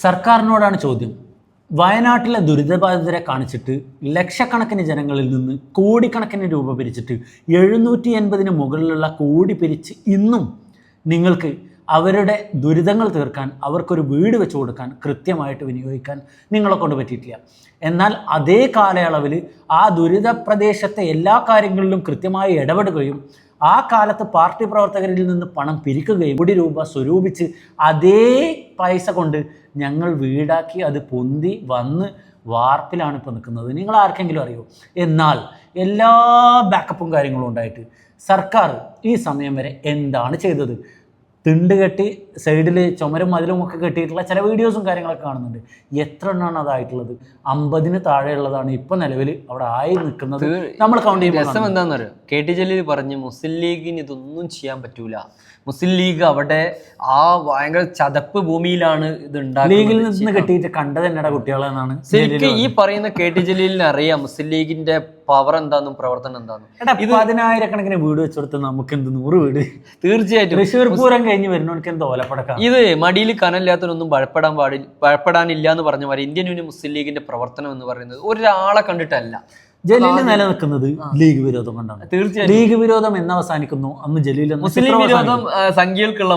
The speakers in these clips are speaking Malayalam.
സർക്കാരിനോടാണ് ചോദ്യം. വയനാട്ടിലെ ദുരിതബാധിതരെ കാണിച്ചിട്ട് ലക്ഷക്കണക്കിന് ജനങ്ങളിൽ നിന്ന് കോടിക്കണക്കിന് രൂപ പിരിച്ചിട്ട് എഴുന്നൂറ്റി എൺപതിന് മുകളിലുള്ള കോടി പിരിച്ച് ഇന്നും നിങ്ങൾക്ക് അവരുടെ ദുരിതങ്ങൾ തീർക്കാൻ അവർക്കൊരു വീട് വെച്ചു കൊടുക്കാൻ കൃത്യമായിട്ട് വിനിയോഗിക്കാൻ നിങ്ങളെ കൊണ്ട് പറ്റിയിട്ടില്ല. എന്നാൽ അതേ കാലയളവിൽ ആ ദുരിത പ്രദേശത്തെ എല്ലാ കാര്യങ്ങളിലും കൃത്യമായി ഇടപെടുകയും ആ കാലത്ത് പാർട്ടി പ്രവർത്തകരിൽ നിന്ന് പണം പിരിക്കുകയും കോടി രൂപ സ്വരൂപിച്ച് അതേ പൈസ കൊണ്ട് ഞങ്ങൾ വീടാക്കി അത് പൊന്തി വന്ന് വാർപ്പിലാണ് ഇപ്പോൾ നിൽക്കുന്നത്. നിങ്ങൾ ആർക്കെങ്കിലും അറിയോ? എന്നാൽ എല്ലാ ബാക്കപ്പും കാര്യങ്ങളും ഉണ്ടായിട്ട് സർക്കാർ ഈ സമയം വരെ എന്താണ് ചെയ്തത്? തിണ്ട് കെട്ടി സൈഡിൽ ചുമരും മതിലും ഒക്കെ കെട്ടിയിട്ടുള്ള ചില വീഡിയോസും കാര്യങ്ങളൊക്കെ കാണുന്നുണ്ട്. എത്ര എണ്ണമാണ് അതായിട്ടുള്ളത്? അമ്പതിന് താഴെയുള്ളതാണ് ഇപ്പം നിലവിൽ അവിടെ ആയി നിൽക്കുന്നത്. നമ്മൾ കൗണ്ട് ചെയ്യുമ്പോൾ രസം എന്താണെന്നറിയോ? കെ ടി ജലീൽ പറഞ്ഞ് മുസ്ലിം ലീഗിന് ഇതൊന്നും ചെയ്യാൻ പറ്റൂല. മുസ്ലിം ലീഗ് അവിടെ ആ ഭയങ്കര ചതപ്പ് ഭൂമിയിലാണ് ഇത് ലീഗിൽ നിന്ന് കെട്ടിയിട്ട് കണ്ടത് എന്നട കുട്ടികളെന്നാണ് ശരിക്കും ഈ പറയുന്ന കെ ടി ജലീലിന് അറിയാം മുസ്ലിം ലീഗിന്റെ പവർ എന്താന്നും പ്രവർത്തനം എന്താന്നും. ഇത് പതിനായിരക്കണക്കിന് വീട് വെച്ചെടുത്ത് നമുക്ക് എന്ത് നൂറ് വീട്? തീർച്ചയായിട്ടും. തൃശ്ശൂർ പൂരം കഴിഞ്ഞ് വരുന്നവർക്ക് എന്ത് ഓലപ്പടക്കാം? ഇത് മടിയിൽ കനല്ലാത്തതിനൊന്നും ഭയപ്പെടാൻ പാടില്ല ഭയപ്പെടാനില്ല എന്ന് പറഞ്ഞ മാതിരി ഇന്ത്യൻ യൂണിയൻ മുസ്ലിം ലീഗിന്റെ പ്രവർത്തനം എന്ന് പറയുന്നത് ഒരാളെ കണ്ടിട്ടല്ല. ജലീൽ നിലനിൽക്കുന്നത് ലീഗ് വിരോധം കൊണ്ടാണ്. തീർച്ചയായും. ലീഗ് വിരോധം എന്ന് അവസാനിക്കുന്നു. അന്ന് ജലീൽ മുസ്ലിം വിരോധം സംഖ്യകൾക്കുള്ള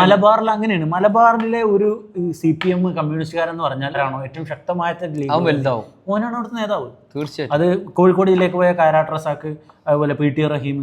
മലബാറിൽ അങ്ങനെയാണ്. മലബാറിലെ ഒരു സി പി എം കമ്മ്യൂണിസ്റ്റുകാരെന്ന് പറഞ്ഞാലാണോ ഏറ്റവും ശക്തമായ ഓനാണ് അവിടുത്തെ നേതാവ്. തീർച്ചയായും അത് കോഴിക്കോട് ജില്ലയ്ക്ക് പോയ കാരാട്ട് റസാക്ക് അതുപോലെ പി ടി റഹീം.